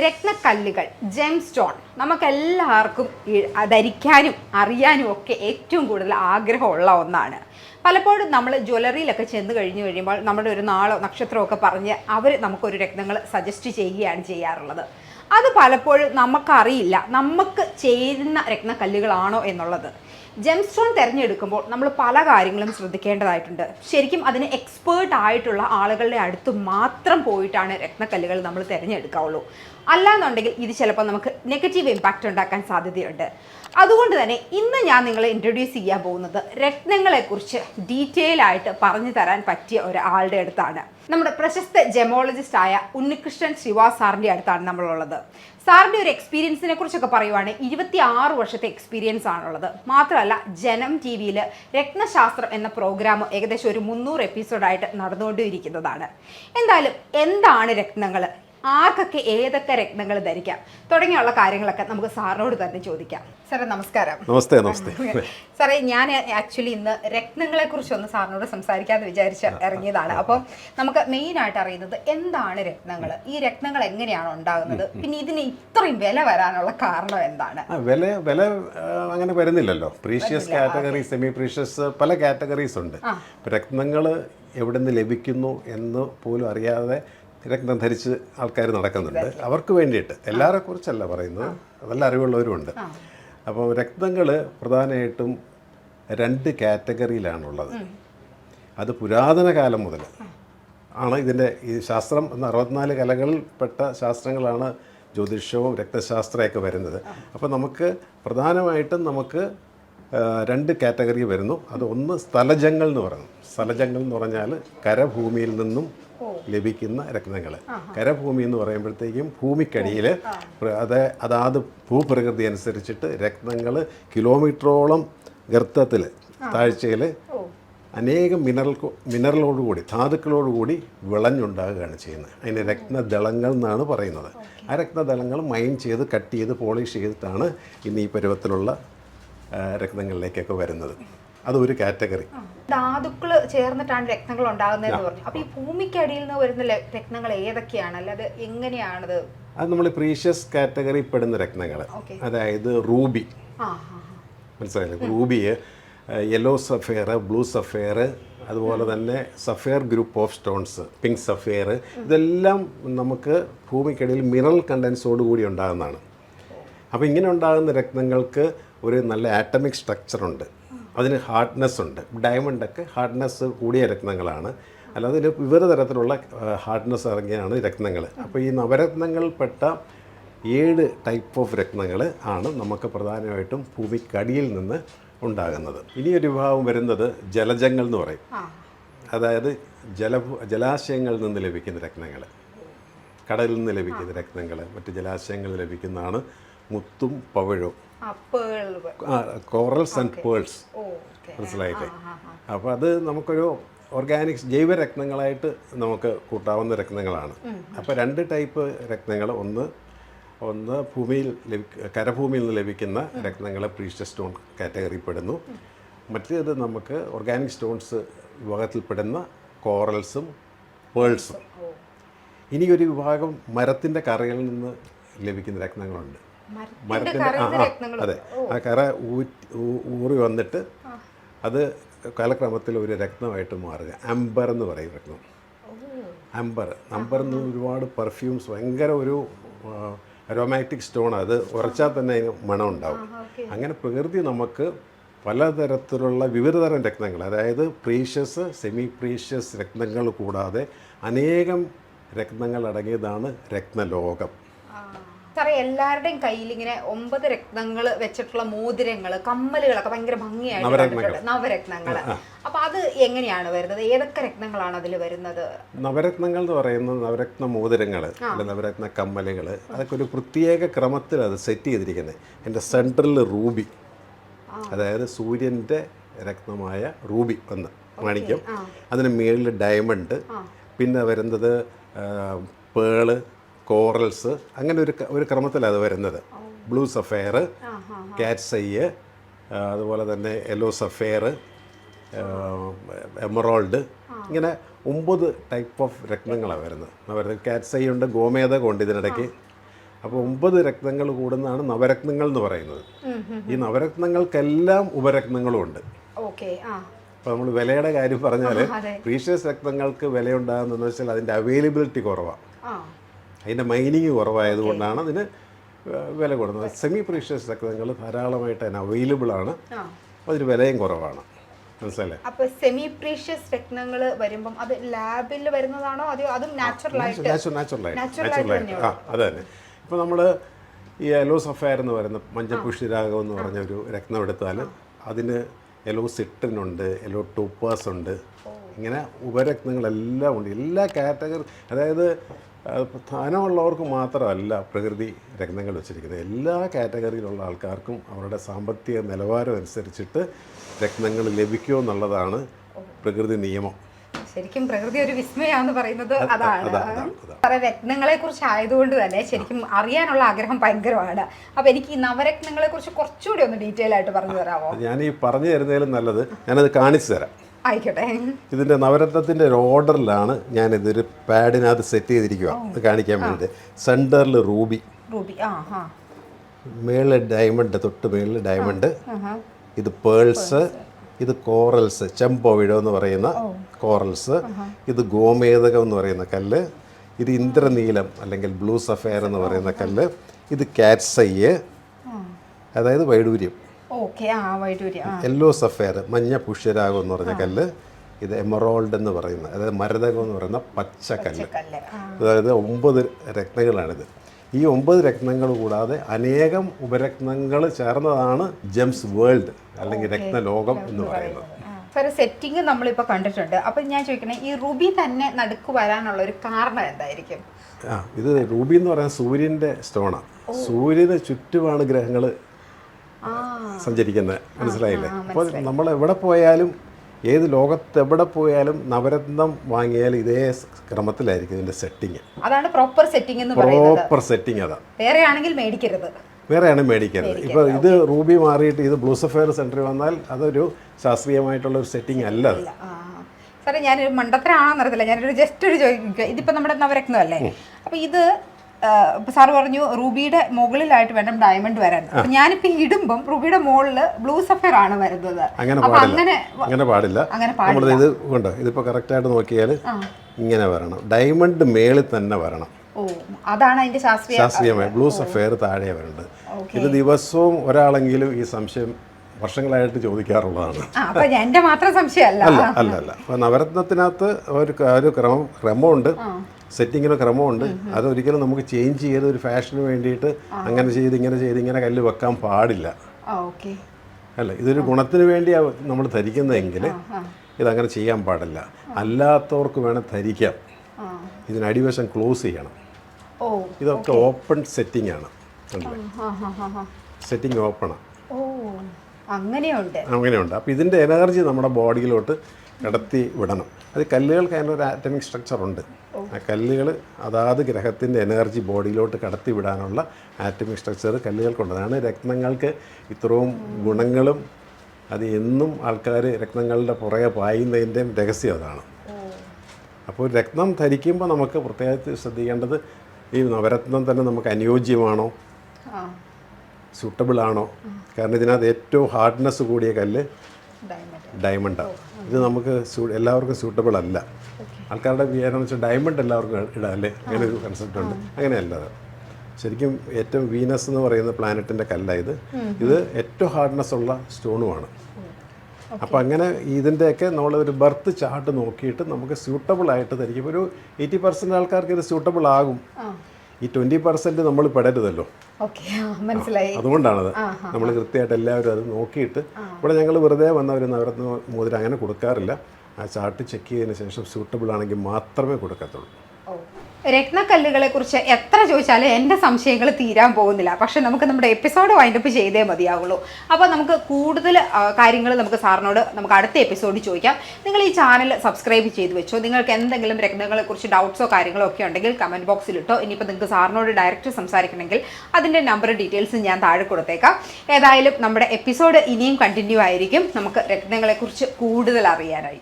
രത്നക്കല്ലുകൾ gem stone. നമുക്കെല്ലാവർക്കും ധരിക്കാനും അറിയാനും ഒക്കെ ഏറ്റവും കൂടുതൽ ആഗ്രഹമുള്ള ഒന്നാണ്. പലപ്പോഴും നമ്മൾ ജ്വല്ലറിയിലൊക്കെ ചെന്ന് കഴിഞ്ഞു കഴിയുമ്പോൾ നമ്മുടെ ഒരു നാളോ നക്ഷത്രമോ ഒക്കെ പറഞ്ഞ് അവർ നമുക്കൊരു രത്നങ്ങൾ സജസ്റ്റ് ചെയ്യുകയാണ് ചെയ്യാറുള്ളത്. അത് പലപ്പോഴും നമുക്കറിയില്ല നമുക്ക് ചേരുന്ന രത്നക്കല്ലുകളാണോ എന്നുള്ളത്. ജെം സ്റ്റോൺ തിരഞ്ഞെടുക്കുമ്പോൾ നമ്മൾ പല കാര്യങ്ങളും ശ്രദ്ധിക്കേണ്ടതായിട്ടുണ്ട്. ശരിക്കും അതിന് എക്സ്പേർട്ട് ആയിട്ടുള്ള ആളുകളുടെ അടുത്ത് മാത്രം പോയിട്ടാണ് രത്നക്കല്ലുകൾ നമ്മൾ തിരഞ്ഞെടുക്കാവുള്ളൂ. അല്ലാന്നുണ്ടെങ്കിൽ ഇത് ചിലപ്പോൾ നമുക്ക് നെഗറ്റീവ് ഇമ്പാക്റ്റ് ഉണ്ടാക്കാൻ സാധ്യതയുണ്ട്. അതുകൊണ്ട് തന്നെ ഇന്ന് ഞാൻ നിങ്ങളെ ഇൻട്രൊഡ്യൂസ് ചെയ്യാൻ പോകുന്നത് രത്നങ്ങളെക്കുറിച്ച് ഡീറ്റെയിൽ ആയിട്ട് പറഞ്ഞു തരാൻ പറ്റിയ ഒരാളുടെ അടുത്താണ്. നമ്മുടെ പ്രശസ്ത ജെമോളജിസ്റ്റ് ആയ ഉണ്ണികൃഷ്ണൻ ശിവ സാറിന്റെ അടുത്താണ് നമ്മളുള്ളത്. സാറിന്റെ ഒരു എക്സ്പീരിയൻസിനെ കുറിച്ചൊക്കെ പറയുവാണെങ്കിൽ ഇരുപത്തി ആറ് വർഷത്തെ എക്സ്പീരിയൻസ് ആണുള്ളത്. മാത്രമല്ല ജനം ടി വിയിൽ രത്നശാസ്ത്രം എന്ന പ്രോഗ്രാം ഏകദേശം ഒരു മുന്നൂറ് എപ്പിസോഡായിട്ട് നടന്നുകൊണ്ടിരിക്കുന്നതാണ്. എന്തായാലും എന്താണ് രത്നങ്ങൾ ആർക്കൊക്കെ ഏതൊക്കെ രത്നങ്ങൾ ധരിക്കാം? തുടങ്ങിയുള്ള കാര്യങ്ങളൊക്കെ നമുക്ക് സാറിനോട് തന്നെ ചോദിക്കാം. സാറേ നമസ്കാരം. നമസ്തേ നമസ്തേ. സാറേ ഞാൻ ആക്ച്വലി ഇന്ന് രത്നങ്ങളെ കുറിച്ചൊന്ന് സാറിനോട് സംസാരിക്കാമെന്ന് വിചാരിച്ച് ഇറങ്ങിയതാണ്. അപ്പം നമുക്ക് മെയിൻ ആയിട്ട് അറിയുന്നത് എന്താണ് രത്നങ്ങൾ? ഈ രത്നങ്ങൾ എങ്ങനെയാണ് ഉണ്ടാകുന്നത്? പിന്നെ ഇതിന് ഇത്രയും വില വരാനുള്ള കാരണം എന്താണ്? വില വില അങ്ങനെ വരുന്നില്ലല്ലോ. പ്രീഷ്യസ് കാറ്റഗറി സെമി പ്രീഷ്യസ് പല കാറ്റഗറീസ് ഉണ്ട്. രത്നങ്ങൾ എവിടെ നിന്ന് ലഭിക്കുന്നു എന്ന് പോലും അറിയാതെ രത്നം ധരിച്ച് ആൾക്കാർ നടക്കുന്നുണ്ട്. അവർക്ക് വേണ്ടിയിട്ട്. എല്ലാവരെ കുറിച്ചല്ല പറയുന്നത്. നല്ല അറിവുള്ളവരുമുണ്ട്. അപ്പോൾ രക്തങ്ങൾ പ്രധാനമായിട്ടും രണ്ട് കാറ്റഗറിയിലാണുള്ളത്. അത് പുരാതന കാലം മുതൽ ആണ് ഇതിന്റെ ഈ ശാസ്ത്രം. എന്ന അറുപത്തിനാല് കലകളിൽപ്പെട്ട ശാസ്ത്രങ്ങളാണ് ജ്യോതിഷവും രക്തശാസ്ത്രമൊക്കെ വരുന്നത്. അപ്പോൾ നമുക്ക് പ്രധാനമായിട്ടും നമുക്ക് രണ്ട് കാറ്റഗറി വരുന്നു. അത് ഒന്ന് സ്ഥലജങ്ങൾ എന്ന് പറയുന്നു. സ്ഥലജങ്ങൾ എന്ന് പറഞ്ഞാൽ കരഭൂമിയിൽ നിന്നും ലഭിക്കുന്ന രത്നങ്ങൾ കരഭൂമി എന്ന് പറയുമ്പോഴത്തേക്കും ഭൂമിക്കടിയിൽ അത് അതാത് ഭൂപ്രകൃതി അനുസരിച്ചിട്ട് രത്നങ്ങൾ കിലോമീറ്ററോളം ഗർത്തത്തിൽ താഴ്ചയിൽ അനേകം മിനറൽ മിനറലോടുകൂടി ധാതുക്കളോടുകൂടി വിളഞ്ഞുണ്ടാകുകയാണ് ചെയ്യുന്നത്. അതിന് രത്നദളങ്ങൾ എന്നാണ് പറയുന്നത്. ആ രത്നദളങ്ങൾ മൈൻ ചെയ്ത് കട്ട് ചെയ്ത് പോളിഷ് ചെയ്തിട്ടാണ് ഇന്ന് ഈ പരുവത്തിലുള്ള ആ, വരുന്നത്. അതൊരു കാറ്റഗറി. ധാതുക്കൾ ചേർന്നിട്ടാണ് രക്തങ്ങൾ ഉണ്ടാകുന്നതെന്ന് പറഞ്ഞു. അപ്പൊ ഈ ഭൂമിക്കടിയിൽ നിന്ന് വരുന്ന രക്തങ്ങൾ ഏതൊക്കെയാണ്? അല്ലാതെ എങ്ങനെയാണത്? അത് നമ്മൾ പ്രീഷ്യസ് കാറ്റഗറി പെടുന്ന രത്നങ്ങൾ അതായത് റൂബി. മനസ്സിലായില്ലേ? Ruby yellow sapphire blue sapphire അതുപോലെ തന്നെ sapphire group of stones pink sapphire ഇതെല്ലാം നമുക്ക് ഭൂമിക്കടിയിൽ മിനറൽ കണ്ടൻസോട് കൂടി ഉണ്ടാകുന്നതാണ്. അപ്പോൾ ഇങ്ങനെ ഉണ്ടാകുന്ന രത്നങ്ങൾക്ക് ഒരു നല്ല ആറ്റമിക് സ്ട്രക്ചറുണ്ട് അതിന് ഹാർഡ്നെസ് ഉണ്ട്. ഡയമണ്ടൊക്കെ ഹാർഡ്നെസ് കൂടിയ രത്നങ്ങളാണ്. അല്ലാതെ ഇതിന് വിവിധ തരത്തിലുള്ള ഹാർഡ്നെസ് ഇറങ്ങിയാണ് രത്നങ്ങൾ അപ്പോൾ ഈ നവരത്നങ്ങൾപ്പെട്ട ഏഴ് ടൈപ്പ് ഓഫ് രത്നങ്ങൾ ആണ് നമുക്ക് പ്രധാനമായിട്ടും ഭൂമിക്കടിയിൽ നിന്ന് ഉണ്ടാകുന്നത്. ഇനിയൊരു വിഭാഗം വരുന്നത് ജലജങ്ങൾ എന്ന് പറയും. അതായത് ജല ജലാശയങ്ങളിൽ നിന്ന് ലഭിക്കുന്ന രത്നങ്ങൾ കടലിൽ നിന്ന് ലഭിക്കുന്ന രത്നങ്ങൾ മറ്റ് ജലാശയങ്ങളിൽ ലഭിക്കുന്നതാണ് മുത്തും പേൾ കോറൽസ് ആൻഡ് പേൾസ് മനസ്സിലായില്ലേ? അപ്പോൾ അത് നമുക്കൊരു ഓർഗാനിക് ജൈവരത്നങ്ങളായിട്ട് നമുക്ക് കൂട്ടാവുന്ന രത്നങ്ങളാണ്. അപ്പോൾ രണ്ട് ടൈപ്പ് രത്നങ്ങൾ. ഒന്ന് ഒന്ന് ഭൂമിയിൽ കരഭൂമിയിൽ നിന്ന് ലഭിക്കുന്ന രത്നങ്ങൾ പ്രീഷ്യസ് സ്റ്റോൺ കാറ്റഗറിപ്പെടുന്നു മറ്റേത് നമുക്ക് ഓർഗാനിക് സ്റ്റോൺസ് വിഭാഗത്തിൽപ്പെടുന്ന കോറൽസും പേൾസും ഇനിയൊരു വിഭാഗം മരത്തിന്റെ കറകളിൽ നിന്ന് ലഭിക്കുന്ന രത്നങ്ങളുണ്ട്. മരത്തിന്റെ മരത്തിന്റെ അതെ. ആ കറ ഊറ്റി ഊറി വന്നിട്ട് അത് കാലക്രമത്തിൽ ഒരു രത്നമായിട്ട് മാറുക. അംബർ എന്ന് പറയും രത്നം. അംബർ. അംബർ എന്ന് ഒരുപാട് പെർഫ്യൂംസ് ഭയങ്കര ഒരു അരോമാറ്റിക് സ്റ്റോൺ അത് ഉറച്ചാൽ തന്നെ അതിന് മണം ഉണ്ടാവും. അങ്ങനെ പ്രകൃതി നമുക്ക് പലതരത്തിലുള്ള വിവിധതരം രത്നങ്ങൾ അതായത് പ്രീഷ്യസ് സെമി പ്രീഷ്യസ് രത്നങ്ങൾ കൂടാതെ അനേകം രത്നങ്ങൾ അടങ്ങിയതാണ് രത്നലോകം. സാറേ എല്ലാവരുടെയും കയ്യിൽ ഇങ്ങനെ ഒമ്പത് രത്നങ്ങൾ വെച്ചിട്ടുള്ള മോതിരങ്ങൾ കമ്മലുകളൊക്കെ ഭയങ്കര ഭംഗിയായിട്ട് നവരത്നങ്ങൾ. കണ്ടിട്ടുണ്ട്. നവരത്നങ്ങൾ അപ്പൊ അത് എങ്ങനെയാണ് വരുന്നത്? ഏതൊക്കെ രത്നങ്ങളാണ് അതിൽ വരുന്നത്? നവരത്നങ്ങൾ എന്ന് പറയുന്നത് നവരത്ന മോതിരങ്ങൾ അല്ലെ നവരത്ന കമ്മലുകൾ അതൊക്കെ ഒരു പ്രത്യേക ക്രമത്തിൽ അത് സെറ്റ് ചെയ്തിരിക്കുന്നത് എന്റെ സെൻട്രലിൽ റൂബി. അതായത് സൂര്യന്റെ രത്നമായ റൂബി ഒന്ന് മാണിക്യം അതിന് മേളിൽ ഡയമണ്ട്. പിന്നെ വരുന്നത് പേൾ കോറൽസ് അങ്ങനെ ഒരു ഒരു ക്രമത്തിലാണ് അത് വരുന്നത് ബ്ലൂ സഫയർ കാറ്റ്സൈ അതുപോലെ തന്നെ യെല്ലോ സഫയർ എമറോൾഡ് ഇങ്ങനെ ഒമ്പത് ടൈപ്പ് ഓഫ് രത്നങ്ങളാണ് വരുന്നത്. വരുന്നത് കാറ്റ്സൈ ഉണ്ട് ഗോമേതകം ഉണ്ട് ഇതിനിടയ്ക്ക്. അപ്പോൾ ഒമ്പത് രക്തങ്ങൾ കൂടുന്നതാണ് നവരത്നങ്ങൾ എന്ന് പറയുന്നത്. ഈ നവരത്നങ്ങൾക്കെല്ലാം ഉപരത്നങ്ങളും ഉണ്ട്. ഓക്കെ അപ്പോൾ നമ്മൾ വിലയുടെ കാര്യം പറഞ്ഞാൽ. പ്രീഷ്യസ് രക്തങ്ങൾക്ക് വിലയുണ്ടാകുന്നതെന്ന് വെച്ചാൽ അതിന്റെ അവൈലബിലിറ്റി കുറവാണ് അതിന്റെ മൈനിങ് കുറവായതുകൊണ്ടാണ് അതിന് വില കൂടുന്നത്. സെമി പ്രീഷ്യസ് രക്തങ്ങൾ ധാരാളമായിട്ട് അതിന് അവൈലബിൾ ആണ്. അതൊരു അതിന് വിലയും കുറവാണ്. മനസ്സിലല്ലേ അപ്പൊ സെമി പ്രീഷ്യസ് രത്നങ്ങൾ വരുമ്പം അത് ലാബിൽ വരുന്നതാണോ? അതോ അതും നാച്ചുറൽ ആയിട്ട്? നാച്ചുറൽ ആയിട്ട്. ആ അത് തന്നെ. ഇപ്പൊ നമ്മൾ ഈ എലോസഫയർ സഫയർ എന്ന് പറയുന്ന മഞ്ഞപ്പുഷ്ടിരാഗം എന്ന് പറഞ്ഞ ഒരു രത്നം എടുത്താൽ അതിന് യെല്ലോ സിട്ടിനുണ്ട് എലോ ടൂപ്പേഴ്സ് ഉണ്ട് ഇങ്ങനെ ഉപരത്നങ്ങളെല്ലാം ഉണ്ട്. എല്ലാ കാറ്റഗറി അതായത് ആ, ധനമുള്ളവർക്ക് മാത്രമല്ല പ്രകൃതി രത്നങ്ങൾ വെച്ചിരിക്കുന്നത്. എല്ലാ കാറ്റഗറിയിലുള്ള ആൾക്കാർക്കും അവരുടെ സാമ്പത്തിക നിലവാരം അനുസരിച്ചിട്ട് രത്നങ്ങൾ ലഭിക്കുമെന്നുള്ളതാണ് പ്രകൃതി നിയമം. ശരിക്കും പ്രകൃതി ഒരു വിസ്മയാന്ന് പറയുന്നത് അതാണ്. അതാ- അതാ- അതാ. രത്നങ്ങളെ കുറിച്ച് ആയതുകൊണ്ട് തന്നെ ശരിക്കും അറിയാനുള്ള ആഗ്രഹം ഭയങ്കരമാണ്. അപ്പൊ എനിക്ക് ഈ നവരത്നങ്ങളെ കുറിച്ച് കുറച്ചുകൂടി ഒന്ന് ഡീറ്റെയിൽ ആയിട്ട് പറഞ്ഞു തരാമോ? ഞാൻ ഈ പറഞ്ഞു തരുന്നതിലും നല്ലത് ഞാനത് കാണിച്ചു തരാം. ആയിക്കോട്ടെ. ഇതിന്റെ നവരത്നത്തിന്റെ ഒരു ഓർഡറിലാണ് ഞാൻ ഇതൊരു പാഡിനകത്ത് സെറ്റ് ചെയ്തിരിക്കുക അത് കാണിക്കാൻ വേണ്ടിയിട്ട്. സെന്ററിൽ റൂബി. റൂബി. ആ ആ മേളിൽ ഡയമണ്ട് തൊട്ട് മേളിൽ ഡയമണ്ട്. ഇത് പേൾസ് ഇത് കോറൽസ് ചെമ്പോവിഴം എന്ന് പറയുന്ന കോറൽസ്. ഇത് ഗോമേതകം എന്ന് പറയുന്ന കല്ല്. ഇത് ഇന്ദ്രനീലം അല്ലെങ്കിൽ ബ്ലൂ സഫയർ എന്ന് പറയുന്ന കല്ല്. ഇത് കാറ്റ്സയ്യ് അതായത് വൈഡൂര്യം. യെല്ലോ സഫയർ മഞ്ഞ പുഷ്യരാഗം എന്ന് പറഞ്ഞ കല്ല്. ഇത് എമറോൾഡ് എന്ന് പറയുന്ന അതായത് മരതകം എന്ന് പറയുന്ന പച്ചക്കല്ല്. കല്ല് അതായത് ഒമ്പത് രത്നങ്ങളാണിത്. ഈ ഒമ്പത് രത്നങ്ങൾ കൂടാതെ അനേകം ഉപരത്നങ്ങൾ ചേർന്നതാണ് ജെംസ് വേൾഡ് അല്ലെങ്കിൽ രത്നലോകം എന്ന് പറയുന്നത്. സാറ് സെറ്റിംഗ് നമ്മളിപ്പോൾ കണ്ടിട്ടുണ്ട്. അപ്പം ഞാൻ ചോദിക്കണേ ഈ റൂബി തന്നെ നടുക്ക് വരാനുള്ള ഒരു കാരണം എന്തായിരിക്കും? ആ ഇത് റൂബി എന്ന് പറയുന്നത് സൂര്യന്റെ സ്റ്റോണാണ് സൂര്യന് ചുറ്റുമാണ് ഗ്രഹങ്ങൾ സഞ്ചരിക്കുന്നത്. മനസ്സിലായില്ലേ? അപ്പോൾ നമ്മൾ എവിടെ പോയാലും ഏത് ലോകത്ത് എവിടെ പോയാലും നവരത്നം വാങ്ങിയാൽ ഇതേ ക്രമത്തിലായിരിക്കും ഇതിന്റെ സെറ്റിംഗ് അതാണ് പ്രോപ്പർ സെറ്റിംഗ് എന്ന് പറയുന്നത്. പ്രോപ്പർ സെറ്റിംഗ് അതാ. വേറെ ആണെങ്കിൽ മേടിക്കരുത്. വേറെയാണ് മേടിക്കരുത്. ഇപ്പോൾ ഇത് റൂബി മാറിയിട്ട് ഇത് ബ്ലൂസഫെയർ സെന്ററിൽ വന്നാൽ അതൊരു ശാസ്ത്രീയമായിട്ടുള്ള ഒരു സെറ്റിംഗ് അല്ല അത്. സാറേ ഞാനൊരു മണ്ടത്തരാണെന്ന് അറിയത്തില്ല. ഞാനൊരു ജസ്റ്റ് ഒരു ചോദിക്കുക ഇതിപ്പോൾ നമ്മുടെ നവരത്നം അല്ലേ? അപ്പോൾ ഇത് സാറ് പറഞ്ഞു റൂബിയുടെ മുകളിലായിട്ട് വേണം ഡയമണ്ട് വരാൻ. അപ്പൊ ഞാനിപ്പോ ഇടുമ്പം റൂബിയുടെ മുകളിൽ ബ്ലൂ സഫയർ ആണ് വരുന്നത്. അങ്ങനെ പാടില്ല. അങ്ങനെ പാടില്ല. നമ്മൾ ഇത് ഇതിപ്പോൾ കറക്റ്റായിട്ട് നോക്കിയാൽ ഇങ്ങനെ വരണം. ഡയമണ്ട് മേളിൽ തന്നെ വരണം. അതാണ് അതിന്റെ ശാസ്ത്രീയമായി ബ്ലൂ സഫയർ താഴെ വരേണ്ടത്. ഇത് ദിവസവും ഒരാളെങ്കിലും ഈ സംശയം വർഷങ്ങളായിട്ട് ചോദിക്കാറുള്ളതാണ്. ആ അപ്പൊ എന്റെ മാത്രം സംശയമല്ല. അല്ല അല്ല അല്ല. അപ്പോൾ നവരത്നത്തിനകത്ത് ഒരു ഒരു ക്രമം ക്രമമുണ്ട്. സെറ്റിങ്ങിന് ക്രമമുണ്ട്. അതൊരിക്കലും നമുക്ക് ചേഞ്ച് ചെയ്ത് ഒരു ഫാഷന് വേണ്ടിയിട്ട് അങ്ങനെ ചെയ്ത് ഇങ്ങനെ ചെയ്ത് ഇങ്ങനെ കല്ല് വെക്കാൻ പാടില്ല. ഓക്കെ. അല്ല ഇതൊരു ഗുണത്തിന് വേണ്ടിയാണ് നമ്മൾ ധരിക്കുന്നതെങ്കിൽ ഇതങ്ങനെ ചെയ്യാൻ പാടില്ല. അല്ലാത്തവർക്ക് വേണം ധരിക്കാം. ഇതിന് അടിവശം ക്ലോസ് ചെയ്യണം. ഇതൊക്കെ ഓപ്പൺ സെറ്റിംഗ് ആണ്. സെറ്റിംഗ് ഓപ്പണാണ് അങ്ങനെയുണ്ട്. അങ്ങനെയുണ്ട്. അപ്പോൾ ഇതിന്റെ എനർജി നമ്മുടെ ബോഡിയിലോട്ട് കടത്തി വിടണം. അത് കല്ലുകൾക്ക് ഒരു ആറ്റമിക് സ്ട്രക്ചർ ഉണ്ട്. ആ കല്ലുകൾ അതാത് ഗ്രഹത്തിന്റെ എനർജി ബോഡിയിലോട്ട് കടത്തി വിടാനുള്ള ആറ്റമിക് സ്ട്രക്ചർ കല്ലുകൾക്കുണ്ട്. അതാണ് രത്നങ്ങൾക്ക് ഇത്രയും ഗുണങ്ങളും അത് എന്നും ആൾക്കാർ രക്തങ്ങളുടെ പുറകെ പായുന്നതിന്റെയും രഹസ്യം അതാണ്. അപ്പോൾ രക്തം ധരിക്കുമ്പോൾ നമുക്ക് പ്രത്യേകിച്ച് ശ്രദ്ധിക്കേണ്ടത് ഈ നവരത്നം തന്നെ നമുക്ക് അനുയോജ്യമാണോ? സൂട്ടബിൾ ആണോ? കാരണം ഇതിനകത്ത് ഏറ്റവും ഹാർഡ്നെസ് കൂടിയ കല്ല് ഡയമണ്ട് ഡയമണ്ടാണ് ഇത് നമുക്ക് എല്ലാവർക്കും സൂട്ടബിൾ അല്ല. ആൾക്കാരുടെ വിചാരം വെച്ചാൽ ഡയമണ്ട് എല്ലാവർക്കും ഇടാല്ലേ അല്ലേ? അങ്ങനെ ഒരു കൺസെപ്റ്റ് ഉണ്ട്. അങ്ങനെയല്ല ശരിക്കും ഏറ്റവും വീനസ് എന്ന് പറയുന്ന പ്ലാനറ്റിന്റെ കല്ലായത് ഇത്. ഏറ്റവും ഹാർഡ്നെസ് ഉള്ള സ്റ്റോണുമാണ് അപ്പോൾ അങ്ങനെ ഇതിന്റെയൊക്കെ നമ്മൾ ഒരു ബർത്ത് ചാർട്ട് നോക്കിയിട്ട് നമുക്ക് സ്യൂട്ടബിൾ ആയിട്ട് ധരിക്കും ഒരു എയ്റ്റി പെർസെന്റ് ആൾക്കാർക്ക് ഇത് സ്യൂട്ടബിൾ ആകും. ഈ ട്വന്റി പെർസെന്റ് നമ്മൾ പെടരുതല്ലോ. ഓക്കെ മനസ്സിലായി. അതുകൊണ്ടാണത്. നമ്മൾ കൃത്യമായിട്ട് എല്ലാവരും അത് നോക്കിയിട്ട് ഇവിടെ ഞങ്ങൾ വെറുതെ വന്നവരൊന്നും നവരത്ന മോതിരം അങ്ങനെ കൊടുക്കാറില്ല. ആ ചാർട്ട് ചെക്ക് ചെയ്തതിന് ശേഷം സ്യൂട്ടബിൾ ആണെങ്കിൽ മാത്രമേ കൊടുക്കത്തുള്ളൂ. രത്നക്കല്ലുകളെ കുറിച്ച് എത്ര ചോദിച്ചാലും എന്റെ സംശയങ്ങൾ തീരാൻ പോകുന്നില്ല. പക്ഷെ നമുക്ക് നമ്മുടെ എപ്പിസോഡ് വൈൻഡപ്പ് ചെയ്തേ മതിയാവുള്ളൂ. അപ്പോൾ നമുക്ക് കൂടുതൽ കാര്യങ്ങൾ നമുക്ക് സാറിനോട് നമുക്ക് അടുത്ത എപ്പിസോഡിൽ ചോദിക്കാം. നിങ്ങൾ ഈ ചാനൽ സബ്സ്ക്രൈബ് ചെയ്ത് വെച്ചോ. നിങ്ങൾക്ക് എന്തെങ്കിലും രത്നങ്ങളെ കുറിച്ച് ഡൗട്ട്സോ കാര്യങ്ങളോ ഒക്കെ ഉണ്ടെങ്കിൽ കമന്റ് ബോക്സിൽ ഇട്ടോ. ഇനിയിപ്പോൾ നിങ്ങൾക്ക് സാറിനോട് ഡയറക്റ്റ് സംസാരിക്കണമെങ്കിൽ അതിന്റെ നമ്പർ ഡീറ്റെയിൽസ് ഞാൻ താഴെ കൊടുത്തേക്കാം. ഏതായാലും നമ്മുടെ എപ്പിസോഡ് ഇനിയും കണ്ടിന്യൂ ആയിരിക്കും. നമുക്ക് രത്നങ്ങളെക്കുറിച്ച് കൂടുതൽ അറിയാനായി.